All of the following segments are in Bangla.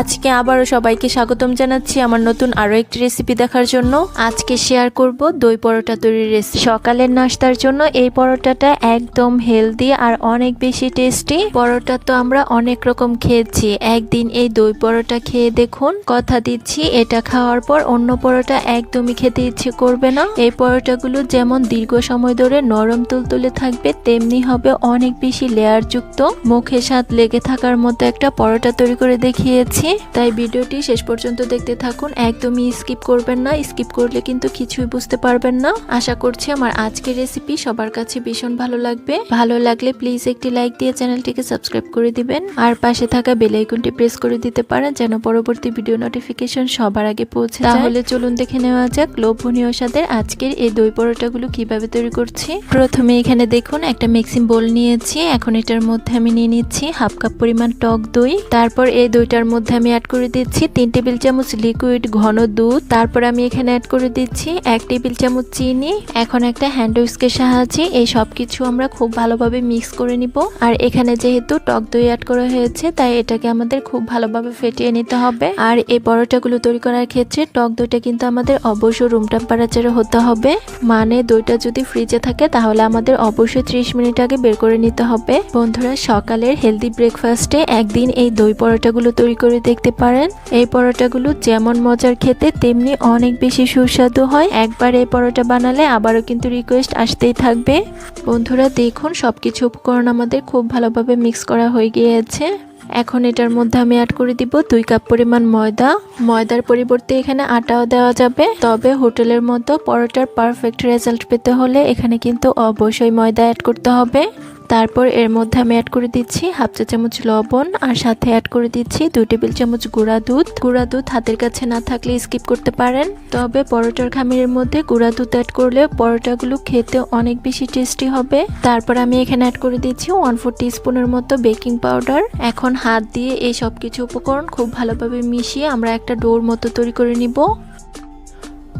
আজকে আবারও সবাইকে স্বাগতম জানাচ্ছি আমার নতুন আরও একটি রেসিপি দেখার জন্য। আজকে শেয়ার করব দই পরোটা তৈরির রেসিপি সকালের নাস্তার জন্য এই পরোটাটা একদম হেলদি আর অনেক বেশি টেস্টি পরোটা তো আমরা অনেক রকম খেয়েছি। একদিন এই দই পরোটা খেয়ে দেখুন। কথা দিচ্ছি, এটা খাওয়ার পর অন্য পরোটা একদমই খেতে ইচ্ছে করবে না। এই পরোটাগুলো যেমন দীর্ঘ সময় ধরে নরম তুলতুলে থাকবে, তেমনি হবে অনেক বেশি লেয়ার যুক্ত। মুখে স্বাদ লেগে থাকার মতো একটা পরোটা তৈরি করে দেখিয়েছি। তাই ভিডিওটি শেষ পর্যন্ত দেখতে থাকুন। একদমই স্কিপ করবেন না। স্কিপ করলে কিন্তু কিছুই বুঝতে পারবেন না। আশা করছি আমার আজকের রেসিপি সবার কাছে ভীষণ ভালো লাগবে। ভালো লাগলে প্লিজ একটি লাইক দিয়ে চ্যানেলটিকে সাবস্ক্রাইব করে দিবেন। আর পাশে থাকা বেল আইকনটি প্রেস করে দিতে পারেন যেন পরবর্তী ভিডিও নোটিফিকেশন সবার আগে পৌঁছে তাহলে চলুন দেখে নেওয়া যাক লোভনীয় স্বাদের আজকের এই দই পরোটাগুলো কীভাবে তৈরি করছি। প্রথমে এখানে দেখুন, একটা মিক্সিং বোল নিয়েছি। এখন এটার মধ্যে আমি নিয়ে নিচ্ছি হাফ কাপ পরিমাণ টক দই। তারপর এই দইটার মধ্যে আমি অ্যাড করে দিচ্ছি তিন টেবিল চামচ লিকুইড ঘন দুধ। তারপর আমি এখানে অ্যাড করে দিচ্ছি এক টেবিল চামচ চিনি। এখন একটা হ্যান্ড উইস্কের সাহায্যে এই সব কিছু আমরা খুব ভালোভাবে মিক্স করে নিব। আর এখানে যেহেতু টক দই অ্যাড করা হয়েছে, তাই এটাকে আমাদের খুব ভালোভাবে ফেটিয়ে নিতে হবে। আর এই পরোটাগুলো তৈরি করার ক্ষেত্রে টক দইটা কিন্তু আমাদের অবশ্যই রুম টেম্পারেচারে হতে হবে। মানে দইটা যদি ফ্রিজে থাকে, তাহলে আমাদের অবশ্যই ত্রিশ মিনিট আগে বের করে নিতে হবে। বন্ধুরা, সকালের হেলদি ব্রেকফাস্টে একদিন এই দই পরোটাগুলো তৈরি করে দেখতে পারেন। এই পরোটাগুলো যেমন মজার খেতে, তেমনি অনেক বেশি সুস্বাদু হয়। একবার এই পরোটা বানালে আবারও কিন্তু রিকোয়েস্ট আসতেই থাকবে। বন্ধুরা, দেখুন, সবকিছু উপকরণ আমাদের খুব ভালোভাবে মিক্স করা হয়ে গিয়েছে। এখন এটার মধ্যে আমি অ্যাড করে দিব দুই কাপ পরিমাণ ময়দা। ময়দার পরিবর্তে এখানে আটাও দেওয়া যাবে। তবে হোটেলের মতো পরোটার পারফেক্ট রেজাল্ট পেতে হলে এখানে কিন্তু অবশ্যই ময়দা অ্যাড করতে হবে। তারপর এর মধ্যে আমি অ্যাড করে দিচ্ছি হাফ চা চামচ লবণ আর সাথে অ্যাড করে দিচ্ছি দুই টেবিল চামচ গুঁড়া দুধ। গুঁড়া দুধ হাতের কাছে না থাকলে স্কিপ করতে পারেন। তবে পরোটার খামিরের মধ্যে গুঁড়া দুধ অ্যাড করলে পরোটাগুলো খেতে অনেক বেশি টেস্টি হবে। তারপর আমি এখানে অ্যাড করে দিচ্ছি ওয়ান ফোর স্পুনের মতো বেকিং পাউডার এখন হাত দিয়ে এই সব কিছু উপকরণ খুব ভালোভাবে মিশিয়ে আমরা একটা ডোর মতো তৈরি করে নিব।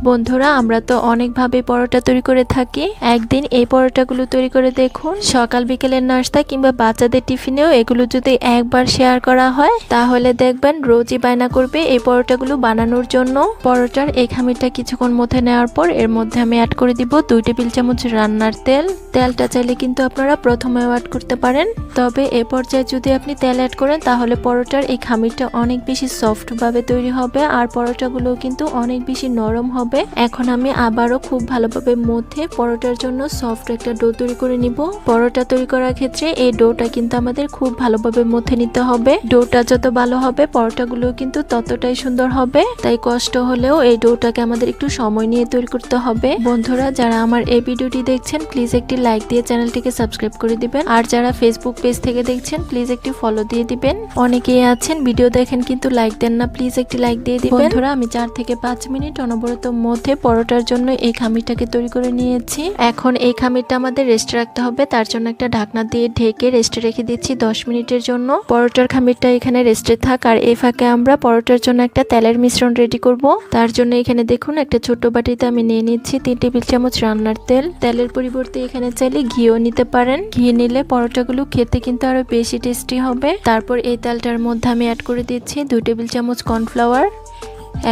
বন্ধুরা, আমরা তো অনেকভাবে পরোটা তৈরি করে থাকি। একদিন এই পরোটাগুলো তৈরি করে দেখুন। সকাল বিকেলের নাস্তা কিংবা বাচ্চাদের টিফিনেও এগুলো যদি একবার শেয়ার করা হয়, তাহলে দেখবেন রোজই বায়না করবে এই পরোটাগুলো বানানোর জন্য। পরোটার এই খামিরটা কিছুক্ষণ মধ্যে নেওয়ার পর এর মধ্যে আমি অ্যাড করে দিব দুই টেবিল চামচ রান্নার তেল। তেলটা চাইলে কিন্তু আপনারা প্রথমেও অ্যাড করতে পারেন। তবে এ পর্যায়ে যদি আপনি তেল অ্যাড করেন, তাহলে পরোটার এই খামিরটা অনেক বেশি সফটভাবে তৈরি হবে। আর পরোটাগুলো কিন্তু অনেক বেশি নরম হবে। হবে এখন আমি আবারও খুব ভালোভাবে মধ্যে পরোটার জন্য সফট একটা ডো তৈরি করে নিব। পরোটা তৈরি করার ক্ষেত্রে এই ডোটা কিন্তু আমাদের খুব ভালোভাবে মধ্যে নিতে হবে। ডোটা যত ভালো হবে পরোটাগুলো কিন্তু ততটাই সুন্দর হবে। তাই কষ্ট হলেও এই ডোটাকে আমাদের একটু সময় নিয়ে তৈরি করতে হবে। বন্ধুরা যারা আমার এই ভিডিওটি দেখছেন প্লিজ একটি লাইক দিয়ে চ্যানেলটিকে সাবস্ক্রাইব করে দিবেন। আর যারা ফেসবুক পেজ থেকে দেখছেন প্লিজ একটি ফলো দিয়ে দিবেন। অনেকেই আছেন ভিডিও দেখেন কিন্তু লাইক দেন না প্লিজ একটি লাইক দিয়ে দিবেন। বন্ধুরা আমি চার থেকে পাঁচ মিনিট অনবরত মধ্যে পরোটার জন্য এই খামিরটাকে তৈরি করে নিয়েছি। এখন এই খামিরটা আমাদের রেস্টে রাখতে হবে। তার জন্য একটা ঢাকনা দিয়ে ঢেকে রেস্টে রেখে দিচ্ছি দশ মিনিটের জন্য। পরোটার খামিরটা এখানে রেস্টে থাক। আর এই ফাঁকে আমরা পরোটার জন্য একটা তেলের মিশ্রণ রেডি করব। তার জন্য এখানে দেখুন একটা ছোট বাটিতে আমি নিয়ে নিচ্ছি তিন টেবিল চামচ রান্নার তেল। তেলের পরিবর্তে এখানে চাইলে ঘিও নিতে পারেন। ঘি নিলে পরোটাগুলো খেতে কিন্তু আরও বেশি টেস্টি হবে। তারপর এই তেলটার মধ্যে আমি অ্যাড করে দিচ্ছি দুই টেবিল চামচ কর্নফ্লাওয়ার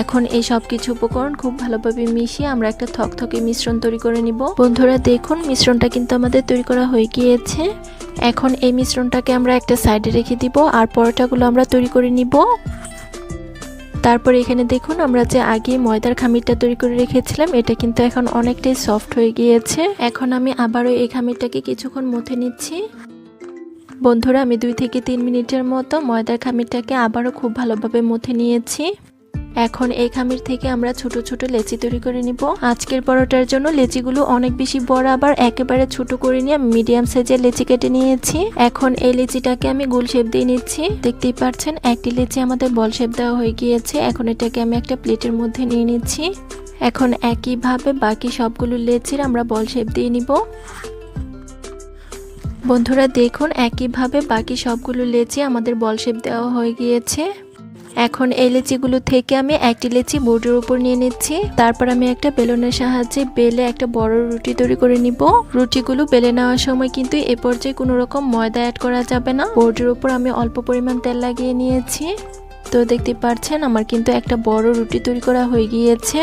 এখন এই সব কিছু উপকরণ খুব ভালোভাবে মিশিয়ে আমরা একটা থকথকে মিশ্রণ তৈরি করে নিব। বন্ধুরা, দেখুন, মিশ্রণটা কিন্তু আমাদের তৈরি করা হয়ে গিয়েছে। এখন এই মিশ্রণটাকে আমরা একটা সাইডে রেখে দিব আর পরোটাগুলো আমরা তৈরি করে নিব। তারপর এখানে দেখুন, আমরা যে আগে ময়দার খামিরটা তৈরি করে রেখেছিলাম, এটা কিন্তু এখন অনেকটাই সফট হয়ে গিয়েছে। এখন আমি আবারও এই খামিরটাকে কিছুক্ষণ মথে নিচ্ছি। বন্ধুরা, আমি দুই থেকে তিন মিনিটের মতো ময়দার খামিরটাকে আবারও খুব ভালোভাবে মথে নিয়েছি। এখন এই খামির থেকে আমরা ছোট ছোট লেচি তৈরি করে নিব। আজকের পরোটার জন্য লেচিগুলো অনেক বেশি বড়, আবার একেবারে ছোট করে নিয়ে মিডিয়াম সাইজের লেচি কেটে নিয়েছি। এখন এই লেচিটাকে আমি গোল শেপ দিয়ে নিচ্ছি। দেখতেই পাচ্ছেন, একটি লেচি আমাদের বল শেপ দেওয়া হয়ে গিয়েছে। এখন এটাকে আমি একটা প্লেটের মধ্যে নিয়ে নিচ্ছি। এখন একইভাবে বাকি সবগুলো লেচির আমরা বল শেপ দিয়ে নিব। বন্ধুরা, দেখুন, একইভাবে বাকি সবগুলো লেচি আমাদের বল শেপ দেওয়া হয়ে গিয়েছে। এখন এই লেচিগুলো থেকে আমি একটি লেচি বোর্ডের উপর নিয়ে নিচ্ছি। তারপর আমি একটা বেলনের সাহায্যে বেলে একটা বড় রুটি তৈরি করে নিব। রুটিগুলো বেলে নেওয়ার সময় কিন্তু এ পর্যায়ে কোনো রকম ময়দা অ্যাড করা যাবে না। বোর্ডের উপর আমি অল্প পরিমাণ তেল লাগিয়ে নিয়েছি। তো দেখতে পাচ্ছেন আমার কিন্তু একটা বড় রুটি তৈরি করা হয়ে গিয়েছে।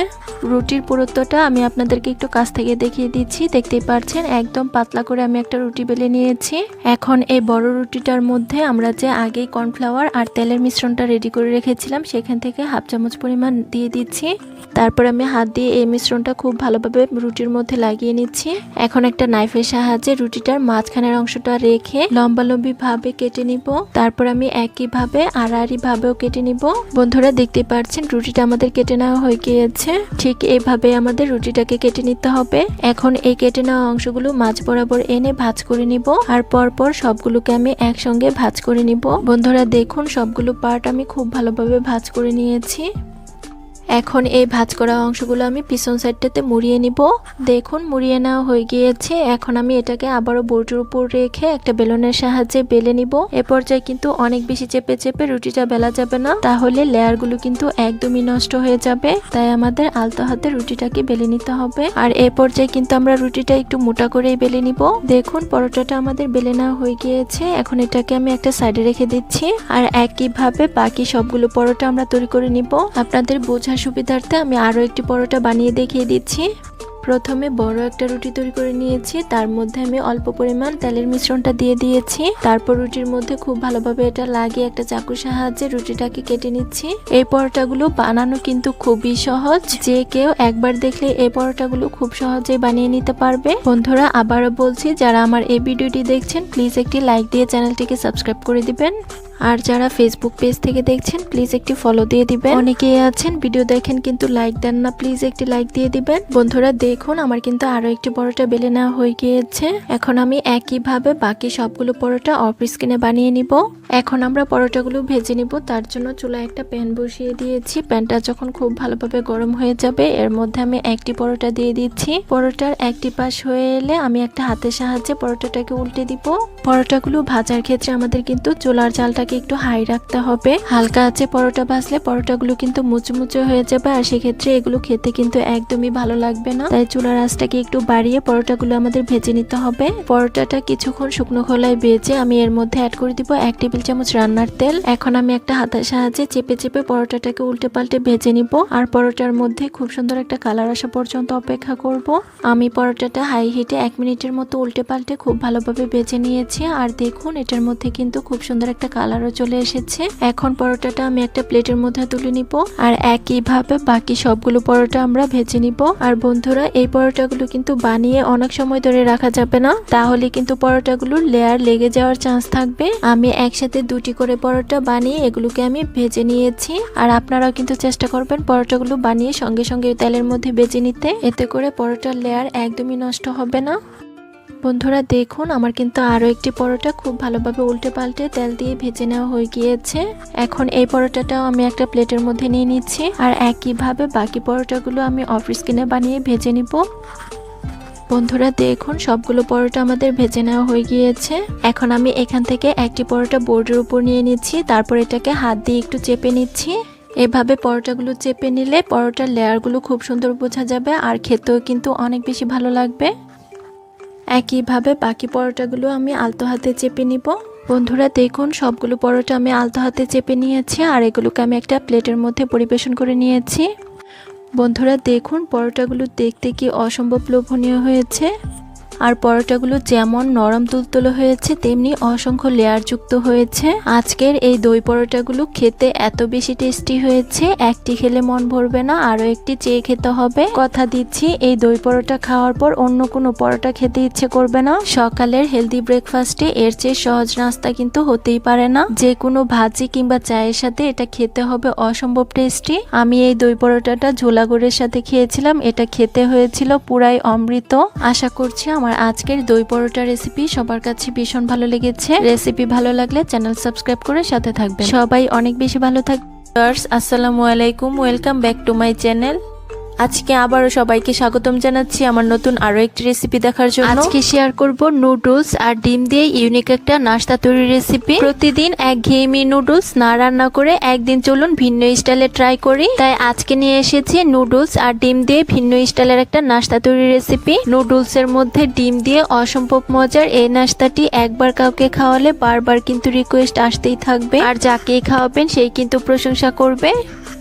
রুটির পুরুত্বটা আমি আপনাদেরকে একটু কাছ থেকে দেখিয়ে দিচ্ছি। দেখতেই পাচ্ছেন একদম পাতলা করে আমি একটা রুটি বেলে নিয়েছি। এখন এই বড় রুটিটার মধ্যে আমরা যে আগেই কর্নফ্লাওয়ার আর তেলের মিশ্রণটা রেডি করে রেখেছিলাম, সেখান থেকে হাফ চামচ পরিমাণ দিয়ে দিচ্ছি। তারপর আমি হাত দিয়ে এই মিশ্রণটা খুব ভালোভাবে রুটির মধ্যে লাগিয়ে নিচ্ছি। এখন একটা নাইফের সাহায্যে রুটিটার মাঝখানের অংশটা রেখে লম্বালম্বি ভাবে কেটে নিব। তারপর আমি একইভাবে আড়াআড়ি ভাবেও কেটে নিব। বন্ধুরা, দেখতে পাচ্ছেন, রুটিটা আমাদের কেটে নেওয়া হয়ে গিয়েছে। ঠিক এইভাবে আমাদের রুটিটাকে কেটে নিতে হবে। এখন এই কেটে নেওয়া অংশগুলো মাছ বরাবর এনে ভাজ করে নিব আর পরপর সবগুলোকে আমি একসঙ্গে ভাজ করে নিব। বন্ধুরা, দেখুন, সবগুলো পার্ট আমি খুব ভালোভাবে ভাজ করে নিয়েছি। এখন এই ভাজ করা অংশগুলো আমি পিছন সাইডটাতে মুড়িয়ে নিব। দেখুন, মুড়িয়ে নেওয়া হয়ে গিয়েছে। এখন আমি এটাকে আবারও বোর্ডের উপর রেখে একটা বেলুনের সাহায্যে বেলে নিব। এ পর্যায়ে কিন্তু অনেক বেশি চেপে চেপে রুটিটা বেলা যাবে না। তাহলে লেয়ারগুলো কিন্তু একদমই নষ্ট হয়ে যাবে। তাই আমাদের আলতো হাতে রুটিটাকে বেলে নিতে হবে। আর এ পর্যায়ে কিন্তু আমরা রুটিটা একটু মোটা করেই বেলে নিব। দেখুন, পরোটাটা আমাদের বেলে নেওয়া হয়ে গিয়েছে। এখন এটাকে আমি একটা সাইডে রেখে দিচ্ছি। আর একইভাবে বাকি সবগুলো পরোটা আমরা তৈরি করে নিব। আপনাদের বোঝার সুবিধার্থে আমি আরও একটি পরোটা বানিয়ে দেখিয়ে দিচ্ছি। প্রথমে বড় একটা রুটি তৈরি করে নিয়েছি। তার মধ্যে আমি অল্প পরিমাণ তেলের মিশ্রণটা দিয়ে দিয়েছি। তারপর রুটির মধ্যে খুব ভালোভাবে এটা লাগিয়ে একটা চাকুর সাহায্যে রুটিটাকে কেটে নিচ্ছি। এই পরোটাগুলো বানানো কিন্তু খুবই সহজ। যে কেউ একবার দেখলে এই পরোটাগুলো খুব সহজেই বানিয়ে নিতে পারবে। বন্ধুরা, আবারও বলছি, যারা আমার এই ভিডিওটি দেখছেন, প্লিজ একটি লাইক দিয়ে চ্যানেলটিকে সাবস্ক্রাইব করে দিবেন। আর যারা ফেসবুক পেজ থেকে দেখছেন প্লিজ একটি ফলো দিয়ে দিবেন। অনেকেই আছেন ভিডিও দেখেন কিন্তু লাইক দেন না প্লিজ একটি লাইক দিয়ে দিবেন। বন্ধুরা, দেখুন, আমার কিন্তু আরও একটি পরোটা বেলে নেওয়া হয়ে গিয়েছে। এখন আমি একইভাবে বাকি সবগুলো পরোটা অফ স্ক্রিনে বানিয়ে নিব। এখন আমরা পরোটাগুলো ভেজে নিব। তার জন্য চুলায় একটা প্যান বসিয়ে দিয়েছি। প্যানটা যখন খুব ভালোভাবে গরম হয়ে যাবে, এর মধ্যে আমি একটি পরোটা দিয়ে দিচ্ছি। পরোটার একটি পাশ হয়ে এলে আমি একটা হাতের সাহায্যে পরোটাটাকে উল্টে দিব। পরোটাগুলো ভাজার ক্ষেত্রে আমাদের কিন্তু চুলার জালটাকে একটু হাই রাখতে হবে। হালকা আছে পরোটা ভাজলে পরোটাগুলো কিন্তু মুচমুচে হয়ে যাবে আর সেক্ষেত্রে এগুলো খেতে কিন্তু একদমই ভালো লাগবে না। তাই চুলার আঁচটাকে একটু বাড়িয়ে পরোটাগুলো আমাদের ভেজে নিতে হবে। পরোটাটা কিছুক্ষণ শুকনো খোলায় ভেজে আমি এর মধ্যে অ্যাড করে দিব এক টেবিল চামচ রান্নার তেল। এখন আমি একটা হাতের সাহায্যে চেপে চেপে পরোটাটাকে উল্টে পাল্টে ভেজে নিব। আর পরোটার মধ্যে খুব সুন্দর একটা কালার আসা পর্যন্ত অপেক্ষা করব। আমি পরোটাটা হাই হিটে এক মিনিটের মতো উল্টে পাল্টে খুব ভালোভাবে ভেজে নিয়েছি। আর দেখুন এটার মধ্যে কিন্তু খুব সুন্দর একটা কালারও চলে এসেছে। এখন পরোটাটা আমি একটা প্লেটের মধ্যে তুলে নিব আর একইভাবে বাকি সবগুলো পরোটা আমরা ভেজে নিব। আর বন্ধুরা, এই পরোটাগুলো কিন্তু বানিয়ে অনেক সময় ধরে রাখা যাবে না। তাহলে কিন্তু পরোটাগুলোর লেয়ার লেগে যাওয়ার চান্স থাকবে। আমি একসাথে দুটি করে পরোটা বানিয়ে এগুলোকে আমি ভেজে নিয়েছি। আর আপনারাও কিন্তু চেষ্টা করবেন পরোটাগুলো বানিয়ে সঙ্গে সঙ্গে তেলের মধ্যে ভেজে নিতে। এতে করে পরোটার লেয়ার একদমই নষ্ট হবে না। বন্ধুরা, দেখুন, আমার কিন্তু আরও একটি পরোটা খুব ভালোভাবে উল্টে পাল্টে তেল দিয়ে ভেজে নেওয়া হয়ে গিয়েছে। এখন এই পরোটাটাও আমি একটা প্লেটের মধ্যে নিয়ে নিচ্ছি আর একইভাবে বাকি পরোটাগুলো আমি অফ স্কিনে বানিয়ে ভেজে নিব। বন্ধুরা, দেখুন, সবগুলো পরোটা আমাদের ভেজে নেওয়া হয়ে গিয়েছে। এখন আমি এখান থেকে একটি পরোটা বোর্ডের উপর নিয়ে নিচ্ছি, তারপর এটাকে হাত দিয়ে একটু চেপে নিচ্ছি। এভাবে পরোটাগুলো চেপে নিলে পরোটার লেয়ারগুলো খুব সুন্দর বোঝা যাবে আর খেতেও কিন্তু অনেক বেশি ভালো লাগবে। একইভাবে বাকি পরোটাগুলো আমি আলতো হাতে চেপে নিব। বন্ধুরা, দেখুন, সবগুলো পরোটা আমি আলতো হাতে চেপে নিয়েছি আর এগুলোকে আমি একটা প্লেটের মধ্যে পরিবেশন করে নিয়েছি। বন্ধুরা, দেখুন, পরোটাগুলো দেখতে কি অসম্ভব লোভনীয় হয়েছে। আর পরোটাগুলো যেমন নরম তুলতুলো হয়েছে, তেমনি অসংখ্য লেয়ারযুক্ত হয়েছে। আজকের এই দই পরোটাগুলো খেতে এত বেশি টেস্টি হয়েছে, একটি খেলে মন ভরবে না, আরও একটি চেয়ে খেতে হবে। কথা দিচ্ছি, এই দই পরোটা খাওয়ার পর অন্য কোনো পরোটা খেতে ইচ্ছে করবে না। সকালের হেলদি ব্রেকফাস্টে এর চেয়ে সহজ নাস্তা কিন্তু হতেই পারে না। যে কোনো ভাজি কিংবা চায়ের সাথে এটা খেতে হবে অসম্ভব টেস্টি আমি এই দই পরোটাটা ঝোলাগুড়ের সাথে খেয়েছিলাম, এটা খেতে হয়েছিল পুরাই অমৃত। আশা করছি আমার আজকের দই পরোটা রেসিপি সবার কাছে ভীষণ ভালো লেগেছে। রেসিপি ভালো লাগলে চ্যানেল সাবস্ক্রাইব করে সাথে থাকবেন। সবাই অনেক বেশি ভালো থাকবে আসসালামু আলাইকুম welcome back to my channel আজকে আবারও সবাইকে স্বাগতম জানাচ্ছি আমার নতুন আরও একটি রেসিপি দেখার জন্য। আজকে শেয়ার করব নুডলস আর ডিম দিয়ে ইউনিক একটা নাস্তা তৈরির রেসিপি প্রতিদিন এক ঘেয়েমি নুডলস না রান্না করে একদিন চলুন ভিন্ন স্টাইলে ট্রাই করি। তাই আজকে নিয়ে এসেছি নুডলস আর ডিম দিয়ে ভিন্ন স্টাইলের একটা নাস্তা তৈরির রেসিপি নুডলস এর মধ্যে ডিম দিয়ে অসম্ভব মজার এই নাস্তাটি একবার কাউকে খাওয়ালে বারবার কিন্তু রিকোয়েস্ট আসতেই থাকবে। আর যাকেই খাওয়াবেন সেই কিন্তু প্রশংসা করবে।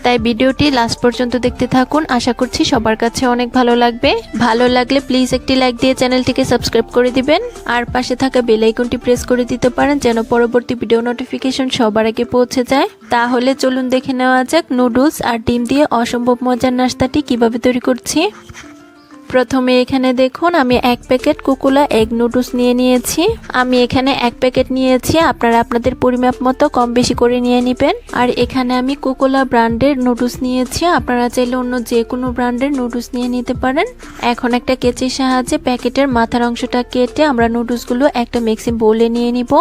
তাই ভিডিওটি লাস্ট পর্যন্ত দেখতে থাকুন। আশা করছি সবার কাছে অনেক ভালো লাগবে। ভালো লাগলে প্লিজ একটি লাইক দিয়ে চ্যানেলটিকে সাবস্ক্রাইব করে দিবেন। আর পাশে থাকা বেল আইকনটি প্রেস করে দিতে পারেন যেন পরবর্তী ভিডিও নোটিফিকেশন সবার আগে পৌঁছে যায়। তাহলে চলুন দেখে নেওয়া যাক নুডলস আর ডিম দিয়ে অসম্ভব মজার নাস্তাটি কীভাবে তৈরি করছি। প্রথমে এখানে দেখুন, আমি এক প্যাকেট কুকুলা এগ নুডলস নিয়ে নিয়েছি। আমি এখানে এক প্যাকেট নিয়েছি, আপনারা আপনাদের পরিমাপ মতো কম বেশি করে নিয়ে নেবেন। আর এখানে আমি কুকুলা ব্র্যান্ডের নুডলস নিয়েছি, আপনারা চাইলে অন্য যে কোনো ব্র্যান্ডের নুডলস নিয়ে নিতে পারেন। এখন একটা কেচির সাহায্যে প্যাকেটের মাথার অংশটা কেটে আমরা নুডলসগুলো একটা মিক্সিং বোলে নিয়ে নিব।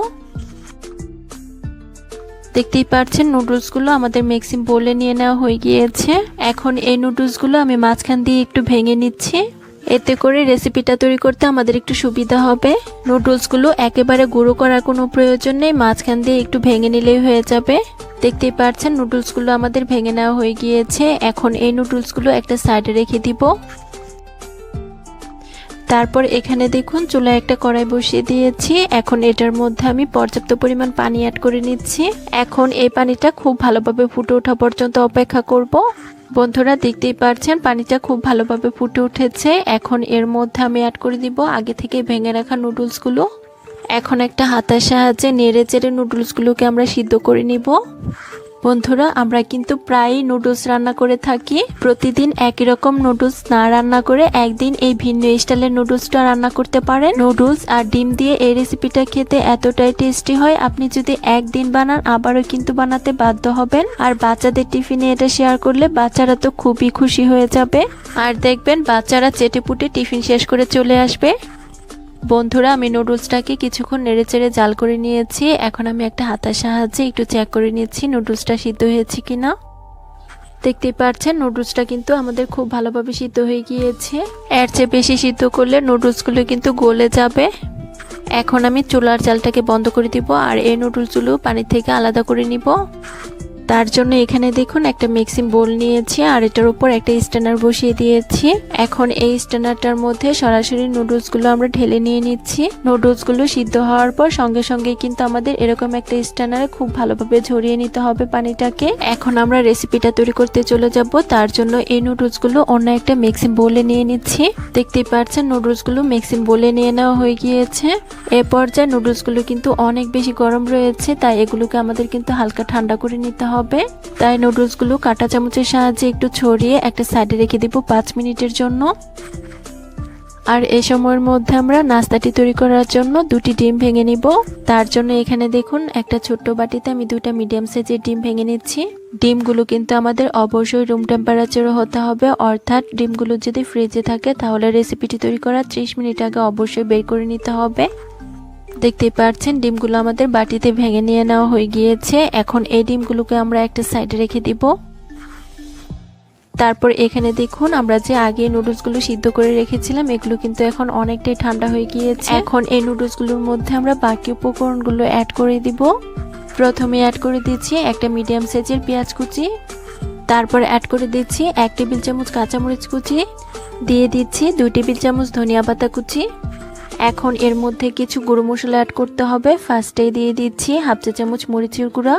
দেখতেই পাচ্ছেন নুডলসগুলো আমাদের ম্যাক্সিম বলে নিয়ে নেওয়া হয়ে গিয়েছে। এখন এই নুডলসগুলো আমি মাঝখান দিয়ে একটু ভেঙে নিচ্ছি। এতে করে রেসিপিটা তৈরি করতে আমাদের একটু সুবিধা হবে। নুডলসগুলো একেবারে গুঁড়ো করার কোনো প্রয়োজন নেই, মাঝখান দিয়ে একটু ভেঙে নিলেই হয়ে যাবে। দেখতেই পাচ্ছেন নুডলসগুলো আমাদের ভেঙে নেওয়া হয়ে গিয়েছে। এখন এই নুডলসগুলো একটা সাইডে রেখে দিব। তারপর এখানে দেখুন, চুলায় একটা কড়াই বসিয়ে দিয়েছি। এখন এটার মধ্যে আমি পর্যাপ্ত পরিমাণ পানি অ্যাড করে নিচ্ছি। এখন এই পানিটা খুব ভালোভাবে ফুটে ওঠা পর্যন্ত অপেক্ষা করব। বন্ধুরা, দেখতেই পারছেন, পানিটা খুব ভালোভাবে ফুটে উঠেছে। এখন এর মধ্যে আমি অ্যাড করে দিব আগে থেকে ভেঙে রাখা নুডলসগুলো এখন একটা হাতার সাহায্যে নেড়ে চেড়ে নুডলসগুলোকে আমরা সিদ্ধ করে নিব। বন্ধুরা, আমরা কিন্তু প্রায়ই নুডলস রান্না করে থাকি। প্রতিদিন একই রকম নুডলস না রান্না করে একদিন এই ভিন্ন স্টাইলের নুডলসটা রান্না করতে পারেন। নুডলস আর ডিম দিয়ে এই রেসিপিটা খেতে এতটাই টেস্টি হয়, আপনি যদি একদিন বানান, আবারও কিন্তু বানাতে বাধ্য হবেন। আর বাচ্চাদের টিফিনে এটা শেয়ার করলে বাচ্চারা তো খুবই খুশি হয়ে যাবে। আর দেখবেন, বাচ্চারা চেটেপুটে টিফিন শেষ করে চলে আসবে। বন্ধুরা, আমি নুডলসটাকে কিছুক্ষণ নেড়ে চেড়ে জাল করে নিয়েছি। এখন আমি একটা হাতার সাহায্যে একটু চেক করে নিয়েছি নুডলসটা সিদ্ধ হয়েছে কি না দেখতেই পাচ্ছেন নুডলসটা কিন্তু আমাদের খুব ভালোভাবে সিদ্ধ হয়ে গিয়েছে। এর চেয়ে বেশি সিদ্ধ করলে নুডলসগুলো কিন্তু গলে যাবে। এখন আমি চুলার জালটাকে বন্ধ করে দিব আর এই নুডলসগুলো পানি থেকে আলাদা করে নিব। তার জন্য এখানে দেখুন একটা মিক্সিং বোল নিয়েছি আর এটার উপর একটা স্ট্যান্ডার বসিয়ে দিয়েছি। এখন এই স্ট্যান্ডারটার মধ্যে সরাসরি নুডলসগুলো আমরা ঢেলে নিয়ে নিচ্ছি। নুডলসগুলো সিদ্ধ হওয়ার পর সঙ্গে সঙ্গে কিন্তু আমাদের এরকম একটা স্ট্যান্ডারে খুব ভালোভাবে ঝরিয়ে নিতে হবে পানিটাকে। এখন আমরা রেসিপিটা তৈরি করতে চলে যাব। তার জন্য এই নুডলসগুলো অন্য একটা মিক্সিং বোলে নিয়ে নিচ্ছি। দেখতেই পাচ্ছেন নুডলসগুলো মিক্সিং বোলে নিয়ে নেওয়া হয়ে গিয়েছে। এ পর্যায়ে নুডলসগুলো কিন্তু অনেক বেশি গরম রয়েছে, তাই এগুলোকে আমাদের কিন্তু হালকা ঠান্ডা করে নিতে হবে। তাই নুডলসগুলো কাঁটা চামচের সাহায্যে একটু ছড়িয়ে একটা সাইডে রেখে দিব পাঁচ মিনিটের জন্য। আর এই সময়ের মধ্যে আমরা নাস্তাটি তৈরি করার জন্য দুটি ডিম ভেঙে নিব। তার জন্য এখানে দেখুন, একটা ছোট্ট বাটিতে আমি দুটা মিডিয়াম সাইজের ডিম ভেঙে নিচ্ছি। ডিমগুলো কিন্তু আমাদের অবশ্যই রুম টেম্পারেচারও হতে হবে, অর্থাৎ ডিমগুলো যদি ফ্রিজে থাকে তাহলে রেসিপিটি তৈরি করার ত্রিশ মিনিট আগে অবশ্যই বের করে নিতে হবে। দেখতেই পাচ্ছেন ডিমগুলো আমাদের বাটিতে ভেঙে নিয়ে নেওয়া হয়ে গিয়েছে। এখন এই ডিমগুলোকে আমরা একটা সাইডে রেখে দিব। তারপর এখানে দেখুন, আমরা যে আগে নুডলসগুলো সিদ্ধ করে রেখেছিলাম, এগুলো কিন্তু এখন অনেকটাই ঠান্ডা হয়ে গিয়েছে। এখন এই নুডলসগুলোর মধ্যে আমরা বাকি উপকরণগুলো অ্যাড করে দিব। প্রথমে অ্যাড করে দিচ্ছি একটা মিডিয়াম সাইজের পেঁয়াজ কুচি। তারপর অ্যাড করে দিচ্ছি এক টেবিল চামচ কাঁচামরিচ কুচি। দিয়ে দিচ্ছি দুই টেবিল চামচ ধনিয়া পাতা কুচি। এখন এর মধ্যে কিছু গুঁড়ো মশলা অ্যাড করতে হবে। ফার্স্টেই দিয়ে দিচ্ছি হাফ চা চামচ মরিচের গুঁড়া।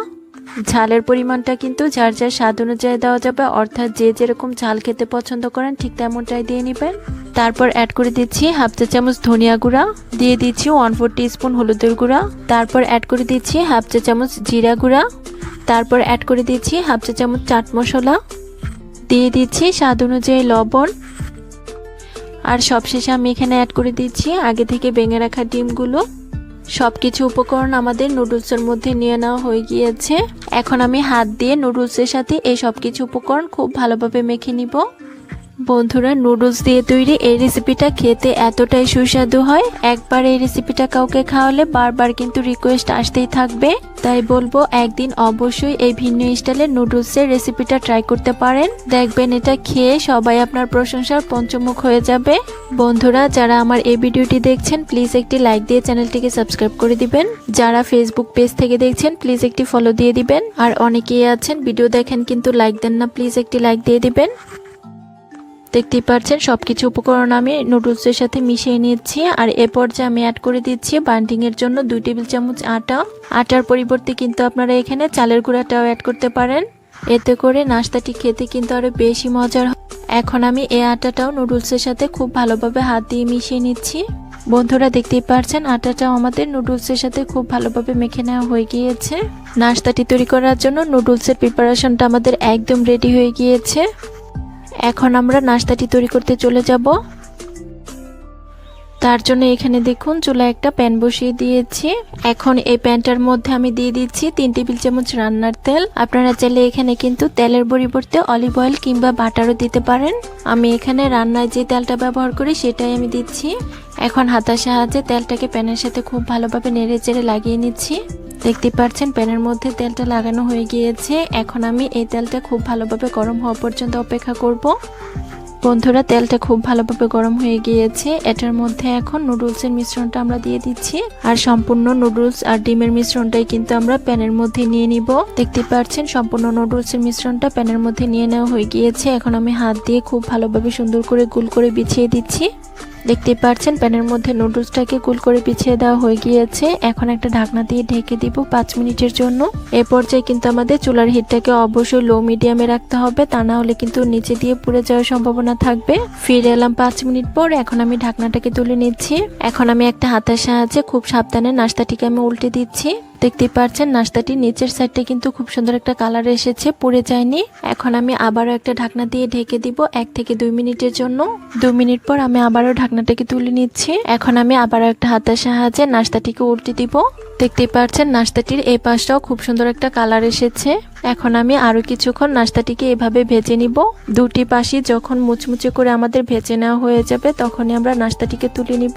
ঝালের পরিমাণটা কিন্তু যার যার স্বাদ অনুযায়ী দেওয়া যাবে, অর্থাৎ যে যেরকম ঝাল খেতে পছন্দ করেন ঠিক তেমনটাই দিয়ে নেবেন। তারপর অ্যাড করে দিচ্ছি হাফ চা চামচ ধনিয়া গুঁড়া। দিয়ে দিচ্ছি ওয়ান ফোর স্পুন হলুদের গুঁড়া। তারপর অ্যাড করে দিচ্ছি হাফ চা চামচ জিরা গুঁড়া। তারপর অ্যাড করে দিচ্ছি হাফ চা চামচ চাট মশলা। দিয়ে দিচ্ছি স্বাদ অনুযায়ী লবণ। আর সবশেষে আমি এখানে অ্যাড করে দিচ্ছি আগে থেকে বেঙে রাখা ডিমগুলো। সব কিছু উপকরণ আমাদের নুডলসের মধ্যে নিয়ে নেওয়া হয়ে গিয়েছে। এখন আমি হাত দিয়ে নুডলসের সাথে এই সব কিছু উপকরণ খুব ভালোভাবে মেখে নিব। বন্ধুরা, নুডলস দিয়ে তৈরি এই রেসিপিটা খেতে এতটাই সুস্বাদু হয়। একবার এই রেসিপিটা কাউকে খাওয়ালে বারবার কিন্তু রিকোয়েস্ট আসতেই থাকবে। তাই বলব, একদিন অবশ্যই এই ভিন্ন স্টাইলের নুডলসের রেসিপিটা ট্রাই করতে পারেন। দেখবেন এটা খেয়ে সবাই আপনার প্রশংসার পঞ্চমুখ হয়ে যাবে। বন্ধুরা, যারা আমার এই ভিডিওটি দেখছেন প্লিজ একটি লাইক দিয়ে চ্যানেলটিকে সাবস্ক্রাইব করে দিবেন। যারা ফেসবুক পেজ থেকে দেখছেন প্লিজ একটি ফলো দিয়ে দিবেন। আর অনেকেই আছেন ভিডিও দেখেন কিন্তু লাইক দেন না প্লিজ একটি লাইক দিয়ে দিবেন। দেখতেই পাচ্ছেন সবকিছু উপকরণ আমি নুডলসের সাথে মিশিয়ে নিচ্ছি আর এ পর্যায়ে আমি অ্যাড করে দিচ্ছি বান্ডিং এর জন্য দুই টেবিল চামচ আটা। আটার পরিবর্তে কিন্তু আপনারা এখানে চালের গুঁড়াটাও অ্যাড করতে পারেন। এতে করে নাস্তাটি খেতে কিন্তু আরও বেশি মজার এখন আমি এই আটাটাও নুডলসের সাথে খুব ভালোভাবে হাত দিয়ে মিশিয়ে নিচ্ছি। বন্ধুরা দেখতেই পারছেন, আটাটাও আমাদের নুডলসের সাথে খুব ভালোভাবে মেখে নেওয়া হয়ে গিয়েছে। নাস্তাটি তৈরি করার জন্য নুডলসের প্রিপারেশনটা আমাদের একদম রেডি হয়ে গিয়েছে। এখন আমরা নাস্তাটি তৈরি করতে চলে যাব। তার জন্য এখানে দেখুন চুলা একটা প্যান বসিয়ে দিয়েছি। এখন এই প্যানটার মধ্যে আমি দিয়ে দিচ্ছি তিন টেবিল চামচ রান্নার তেল। আপনারা চাইলে এখানে কিন্তু তেলের পরিবর্তে অলিভ অয়েল কিংবা বাটারও দিতে পারেন। আমি এখানে রান্নায় যে তেলটা ব্যবহার করি সেটাই আমি দিচ্ছি। এখন হাতার সাহায্যে তেলটাকে প্যানের সাথে খুব ভালোভাবে নেড়ে চেড়ে লাগিয়ে নিচ্ছি। দেখতে পাচ্ছেন প্যানের মধ্যে তেলটা লাগানো হয়ে গিয়েছে। এখন আমি এই তেলটা খুব ভালোভাবে গরম হওয়া পর্যন্ত অপেক্ষা করব। বন্ধুরা, তেলটা খুব ভালোভাবে গরম হয়ে গিয়েছে। এটার মধ্যে এখন নুডলসের মিশ্রণটা আমরা দিয়ে দিচ্ছি। আর সম্পূর্ণ নুডলস আর ডিমের মিশ্রণটাই কিন্তু আমরা প্যানের মধ্যে নিয়ে নিব। দেখতে পাচ্ছেন সম্পূর্ণ নুডলসের মিশ্রণটা প্যানের মধ্যে নিয়ে নেওয়া হয়ে গিয়েছে। এখন আমি হাত দিয়ে খুব ভালোভাবে সুন্দর করে গুল করে বিছিয়ে দিচ্ছি। দেখতে পাচ্ছেন প্যানের মধ্যে নুডলসটাকে গুল করে পিছিয়ে দেওয়া হয়ে গিয়েছে। এখন একটা ঢাকনা দিয়ে ঢেকে দিব পাঁচ মিনিটের জন্য। এ পর্যায়ে কিন্তু আমাদের চুলার হিটটাকে অবশ্যই লো মিডিয়ামে রাখতে হবে, তা না হলে কিন্তু নিচে দিয়ে পুড়ে যাওয়ার সম্ভাবনা থাকবে। ফিরে এলাম পাঁচ মিনিট পর, এখন আমি ঢাকনাটাকে তুলে নিচ্ছি। এখন আমি একটা হাতের সাহায্যে খুব সাবধানে নাস্তাটিকে আমি উল্টে দিচ্ছি। দেখতেই পাচ্ছেন নাস্তাটি নিচের সাইডটা কিন্তু খুব সুন্দর একটা কালার এসেছে, পুড়ে যায়নি। এখন আমি আবারও একটা ঢাকনা দিয়ে ঢেকে দিব এক থেকে দুই মিনিটের জন্য। দুই মিনিট পর আমি আবারও ঢাকনাটাকে তুলে নিচ্ছি। এখন আমি আবারও একটা হাতের সাহায্যে নাস্তাটিকে উল্টে দিব। দেখতেই পাচ্ছেন নাস্তাটির এই পাশটাও খুব সুন্দর একটা কালার এসেছে। এখন আমি আরও কিছুক্ষণ নাস্তাটিকে এভাবে ভেজে নিব। দুটি পাশই যখন মুচমুচে করে আমাদের ভেজে নেওয়া হয়ে যাবে, তখনই আমরা নাস্তাটিকে তুলে নিব।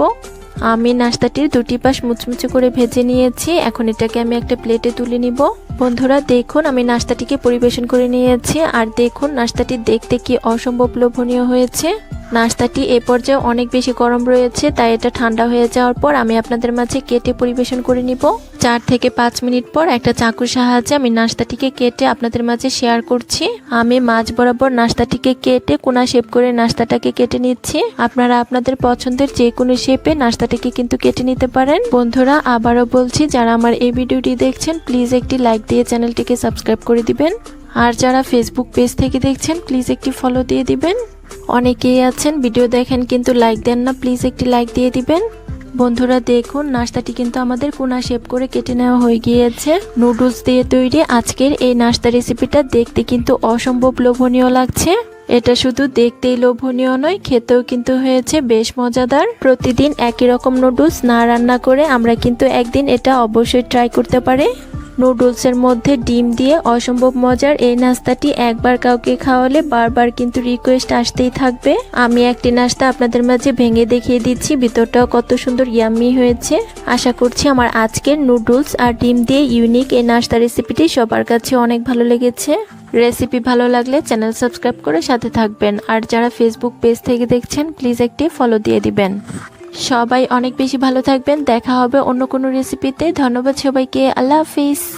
আমি নাস্তাটির দুটি পাশ মুচমুচে করে ভেজে নিয়েছি। এখন এটাকে আমি একটা প্লেটে তুলে নিব। বন্ধুরা, দেখুন, আমি নাস্তাটিকে পরিবেশন করে নিয়েছি। আর দেখুন, নাস্তাটি দেখতে কি অসম্ভব লোভনীয় হয়েছে। নাস্তাটি এ পর্যায়ে অনেক বেশি গরম রয়েছে, তাই এটা ঠান্ডা হয়ে যাওয়ার পর আমি আপনাদের মাঝে কেটে পরিবেশন করে নিব। চার থেকে পাঁচ মিনিট পর একটা চাকুর সাহায্যে আমি নাস্তাটিকে কেটে আপনাদের মাঝে শেয়ার করছি। আমি মাছ বরাবর নাস্তাটিকে কেটে কোনা শেপ করে নাস্তাটাকে কেটে নিচ্ছি। আপনারা আপনাদের পছন্দের যে কোনো শেপে নাস্তাটিকে কিন্তু কেটে নিতে পারেন। বন্ধুরা, আবারও বলছি, যারা আমার এই ভিডিওটি দেখছেন, প্লিজ একটি লাইক দিয়ে চ্যানেলটিকে সাবস্ক্রাইব করে দিবেন। আর যারা ফেসবুক পেজ থেকে দেখছেন প্লিজ একটি ফলো দিয়ে দিবেন। অনেকেই আছেন ভিডিও দেখেন কিন্তু লাইক দেন না প্লিজ একটি লাইক দিয়ে দিবেন। বন্ধুরা, দেখুন, নাস্তাটি কিন্তু আমাদের কোনা শেপ করে কেটে নেওয়া হয়ে গিয়েছে। নুডলস দিয়ে তৈরি আজকের এই নাস্তা রেসিপিটা দেখতে কিন্তু অসম্ভব লোভনীয় লাগছে। এটা শুধু দেখতেই লোভনীয় নয়, খেতেও কিন্তু হয়েছে বেশ মজাদার। প্রতিদিন একই রকম নুডলস না রান্না করে আমরা কিন্তু একদিন এটা অবশ্যই ট্রাই করতে পারি। নুডলসের মধ্যে ডিম দিয়ে অসম্ভব মজার এই নাস্তাটি একবার কাউকে খাওয়ালে বারবার কিন্তু রিকোয়েস্ট আসতেই থাকবে। আমি একটি নাস্তা আপনাদের মাঝে ভেঙে দেখিয়ে দিচ্ছি, ভিতরটাও কত সুন্দর ইয়াম্মি হয়েছে। আশা করছি আমার আজকের নুডলস আর ডিম দিয়ে ইউনিক এই নাস্তা রেসিপিটি সবার কাছে অনেক ভালো লেগেছে। রেসিপি ভালো লাগলে চ্যানেল সাবস্ক্রাইব করে সাথে থাকবেন। আর যারা ফেসবুক পেজ থেকে দেখছেন, প্লিজ একটি ফলো দিয়ে দিবেন। সবাই অনেক বেশি ভালো থাকবেন। দেখা হবে অন্য কোনো রেসিপিতে ধন্যবাদ সবাইকে। আল্লাহ হাফিজ।